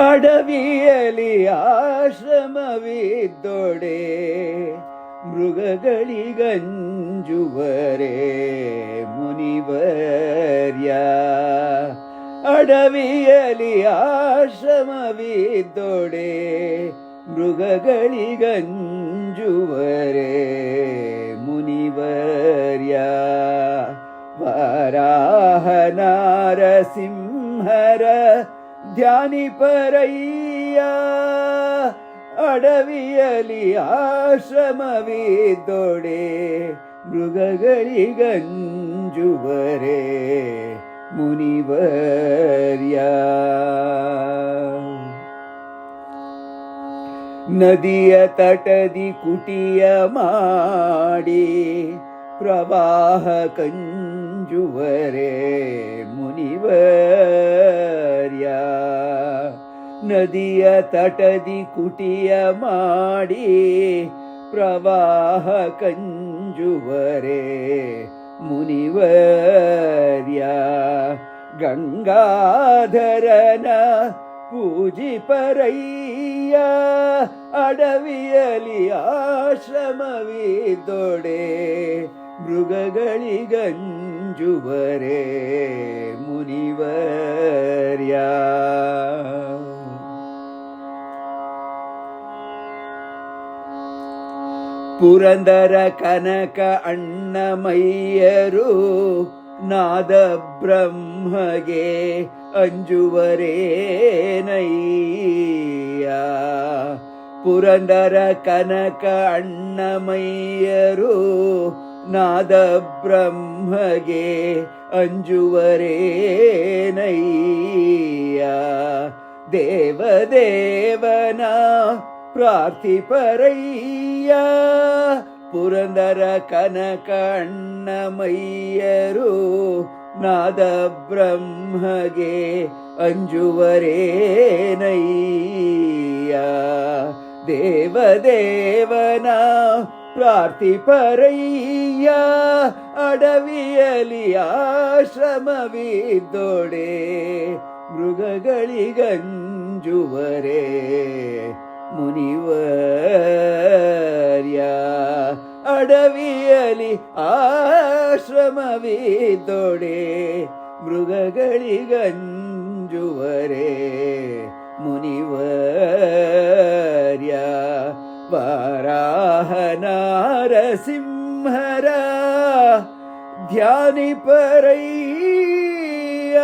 ಅಡವಿಯಲಿ ಆಶ್ರಮವಿದ್ದೊಡೆ ಮೃಗಗಳಿಗಂಜುವರೆ ಮುನಿವರ್ಯ ಅಡವಿಯಲಿ ಆಶ್ರಮವಿದ್ದೊಡೆ ಮೃಗಗಳಿಗಂಜುವರೆ ಮುನಿವರ್ಯ ವರಾಹ ನಾರಸಿಂಹರ ಧ್ಯಾನಿಪರಯ್ಯ ಅಡವಿಯಲಿ ಆಶ್ರಮವಿದ್ದೊಡೆ ಮೃಗಗಳಿಗಂಜುವರೆ ಮುನಿವರ್ಯ. ನದಿಯ ತಟದಿ ಕುಟಿಯ ಮಾಡಿ ಪ್ರವಾಹ ಕಂಜುವರೆ. ನದಿಯ ತಟದಿ ಕುಟಿಯ ಮಾಡಿ ಪ್ರವಾಹ ಕಂಜುವರೆ ಮುನಿವರ್ಯ ಗಂಗಾಧರನ ಪೂಜಿ ಪರಯ್ಯ ಅಡವಿಯಲಿ ಆಶ್ರಮವಿದೊಡೆ ಮೃಗಗಳಿಗಂಜುವರೆ. ಪುರಂದರ ಕನಕ ಅಣ್ಣಮಯ್ಯರು ನಾದ ಬ್ರಹ್ಮಗೆ ಅಂಜುವರೇನಯ್ಯ. ಪುರಂದರ ಕನಕ ಅಣ್ಣಮಯ್ಯರು ನಾದ ಬ್ರಹ್ಮಗೆ ಅಂಜುವರೇನಯ್ಯ. ದೇವದೇವನ ಪುರಂದರ ಕನಕ ಅಣ್ಣಮಯ್ಯರು ನಾದ ಬ್ರಹ್ಮಗೆ ಅಂಜುವರೇನಯ್ಯ. ದೇವದೇವನ ಪ್ರಾರ್ಥಿಪರಯ್ಯ ಅಡವಿಯಲಿ ಆಶ್ರಮವಿದ್ದೊಡೆ ಮೃಗಗಳಿಗಂಜುವರೆ. ಮುನಿವರ್ಯ ಅಡವಿಯಲಿ ಆಶ್ರಮವಿದ್ದೊಡೆ ಮೃಗಗಳಿಗಂಜುವರೆ ಮುನಿವರ್ಯ ವರಾಹ ನಾರಸಿಂಹರ ಧ್ಯಾನಿಪರಯ್ಯ